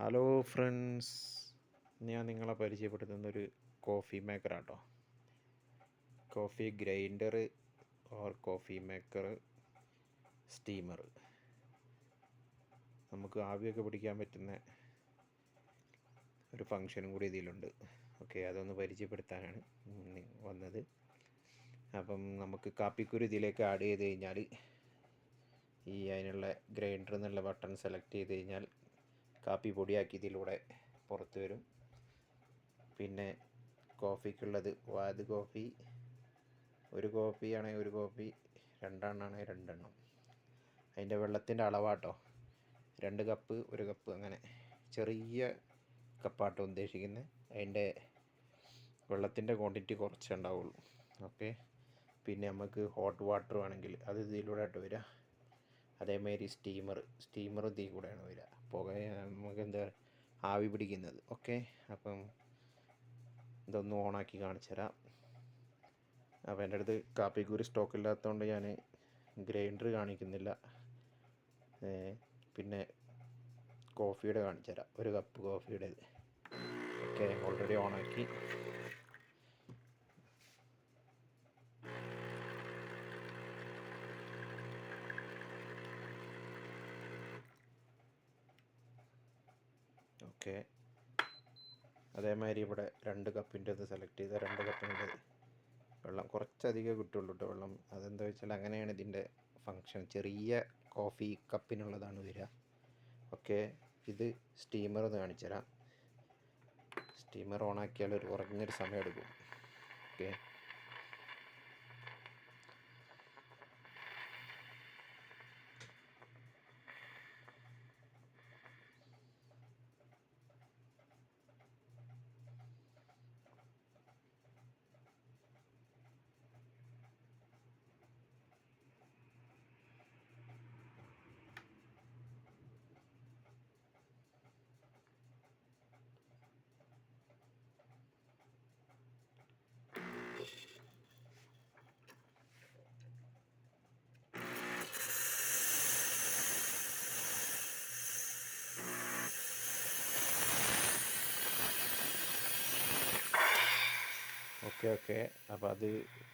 Hello friends ഞാൻ നിങ്ങളെ പരിചയപ്പെടുത്തുന്ന ഒരു coffee മേക്കറാട്ടോ coffee grinder or coffee maker steamer നമുക്ക് ആവിയൊക്കെ പിടിക്കാൻ പറ്റുന്ന ഒരു ഫങ്ഷനും കൂടി ഇതിലുണ്ട്. ഓക്കെ അതൊന്ന് പരിചയപ്പെടുത്താനാണ് വന്നത്. അപ്പം നമുക്ക് കാപ്പിക്കുരു ഇതിലേക്ക് ആഡ് ചെയ്ത് കഴിഞ്ഞാൽ ഈ അതിനുള്ള ഗ്രൈൻഡർ എന്നുള്ള ബട്ടൺ സെലക്ട് ചെയ്ത് കഴിഞ്ഞാൽ കാപ്പി പൊടിയാക്കി ഇതിലൂടെ പുറത്ത് വരും. പിന്നെ കോഫിക്കുള്ളത് വാത് കോഫി ഒരു ആണെങ്കിൽ ഒരു കോഫി രണ്ടെണ്ണമാണെങ്കിൽ രണ്ടെണ്ണം. അതിന്റെ വെള്ളത്തിന്റെ അളവാട്ടോ. രണ്ട് കപ്പ് ഒരു കപ്പ് അങ്ങനെ ചെറിയ കപ്പാട്ടോ ഉദ്ദേശിക്കുന്നത് അതിന്റെ വെള്ളത്തിന്റെ ക്വാണ്ടിറ്റി കുറച്ചേ ഉണ്ടാവുള്ളൂ. ഓക്കെ പിന്നെ നമുക്ക് ഹോട്ട് വാട്ടർ വേണമെങ്കിൽ അത് ഇതിലൂടെ ആയിട്ട് വരിക അതേമാതിരി സ്റ്റീമർ സ്റ്റീമർ ഇതിൽ കൂടെയാണ് വരിക. പുക നമുക്ക് എന്താ ആവി പിടിക്കുന്നത്. ഓക്കെ അപ്പം ഇതൊന്ന് ഓണാക്കി കാണിച്ചു തരാം. അപ്പോൾ എന്റെ അടുത്ത് കാപ്പിക്കൂരി സ്റ്റോക്ക് ഇല്ലാത്തതുകൊണ്ട് ഞാൻ ഗ്രൈൻഡർ കാണിക്കുന്നില്ല. പിന്നെ കോഫിയുടെ കാണിച്ചു തരാം. ഒരു കപ്പ് കോഫിയുടെ ഓക്കെ ഓൾറെഡി ഓണാക്കി ഓക്കെ അതേമാതിരി ഇവിടെ രണ്ട് കപ്പിന്റെ ഒന്ന് സെലക്ട് ചെയ്ത രണ്ട് കപ്പിന്റെ വെള്ളം കുറച്ചധികം കിട്ടുള്ളൂ കേട്ടോ വെള്ളം. അതെന്താ വെച്ചാൽ അങ്ങനെയാണ് ഇതിന്റെ ഫങ്ഷൻ ചെറിയ കോഫി കപ്പിനുള്ളതാണ് വരിക. ഓക്കെ. ഇത് സ്റ്റീമർ എന്ന് കാണിച്ചു തരാം സ്റ്റീമർ ഓണാക്കിയാൽ ഒരു കുറഞ്ഞൊരു സമയം എടുക്കും. ഓക്കെ. ഓക്കെ ഓക്കെ അപ്പോൾ അത്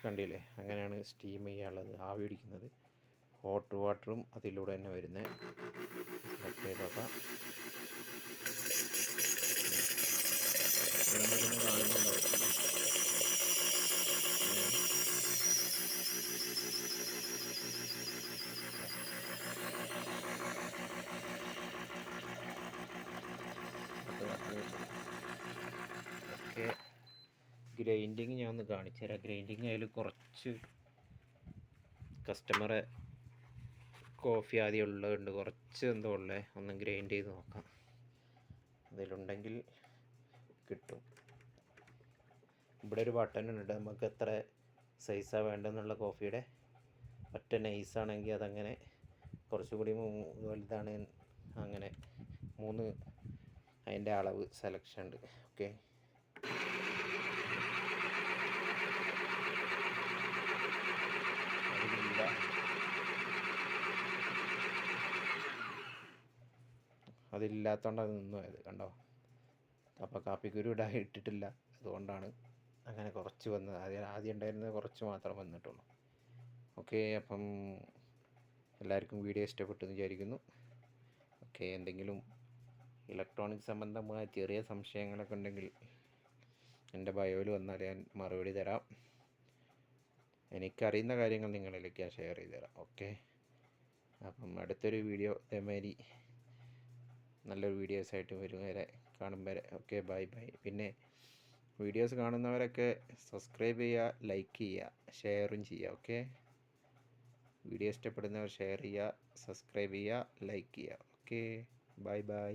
കണ്ടില്ലേ? അങ്ങനെയാണ് സ്റ്റീം ചെയ്യാനുള്ളത് ആവി പിടിക്കുന്നത്. ഹോട്ട് വാട്ടറും അതിലൂടെ തന്നെ വരുന്നത് ചെയ്തോക്കാം ഓക്കെ ഗ്രൈൻഡിങ് ഞാൻ ഒന്ന് കാണിച്ചു തരാം. ഗ്രൈൻഡിങ് അതിൽ കുറച്ച് കസ്റ്റമറെ കോഫി ആദ്യം ഉള്ളതുണ്ട്. കുറച്ച് എന്തോ ഉള്ളത് ഒന്ന് ഗ്രൈൻഡ് ചെയ്ത് നോക്കാം. അതിലുണ്ടെങ്കിൽ കിട്ടും. ഇവിടെ ഒരു ബട്ടൺ ഉണ്ട്. നമുക്ക് എത്ര സൈസാണ് വേണ്ടെന്നുള്ള കോഫിയുടെ ഒറ്റ നൈസാണെങ്കിൽ അതങ്ങനെ കുറച്ചുകൂടി വലുതാണ്. അങ്ങനെ മൂന്ന് അതിന്റെ അളവ് സെലക്ഷൻ ഉണ്ട്. ഓക്കെ അതില്ലാത്തതുകൊണ്ട് അത് നിന്നു പോയത് കണ്ടോ? അപ്പോൾ കാപ്പിക്കുരു ഇടാൻ ഇട്ടിട്ടില്ല. അതുകൊണ്ടാണ് അങ്ങനെ കുറച്ച് വന്നത്. ആദ്യം ആദ്യം ഉണ്ടായിരുന്നത് കുറച്ച് മാത്രം വന്നിട്ടുള്ളൂ. ഓക്കെ അപ്പം എല്ലാവർക്കും വീഡിയോ ഇഷ്ടപ്പെട്ടു എന്ന് വിചാരിക്കുന്നു. ഓക്കെ എന്തെങ്കിലും ഇലക്ട്രോണിക് സംബന്ധമായ ചെറിയ സംശയങ്ങളൊക്കെ ഉണ്ടെങ്കിൽ എന്റെ ബയോയിൽ വന്നാൽ ഞാൻ മറുപടി തരാം. എനിക്കറിയുന്ന കാര്യങ്ങൾ നിങ്ങളിലേക്ക് ഞാൻ ഷെയർ ചെയ്ത് തരാം ഓക്കെ അപ്പം അടുത്തൊരു വീഡിയോ ഇതേമാതിരി നല്ലൊരു വീഡിയോസ് ആയിട്ട് വരും വരെ കാണും വരെ. ഓക്കെ ബൈ ബൈ പിന്നെ വീഡിയോസ് കാണുന്നവരൊക്കെ സബ്സ്ക്രൈബ് ചെയ്യുക ലൈക്ക് ചെയ്യുക ഷെയറും ചെയ്യുക ഓക്കെ വീഡിയോ ഇഷ്ടപ്പെടുന്നവർ ഷെയർ ചെയ്യുക സബ്സ്ക്രൈബ് ചെയ്യുക ലൈക്ക് ചെയ്യുക ഓക്കെ ബൈ ബൈ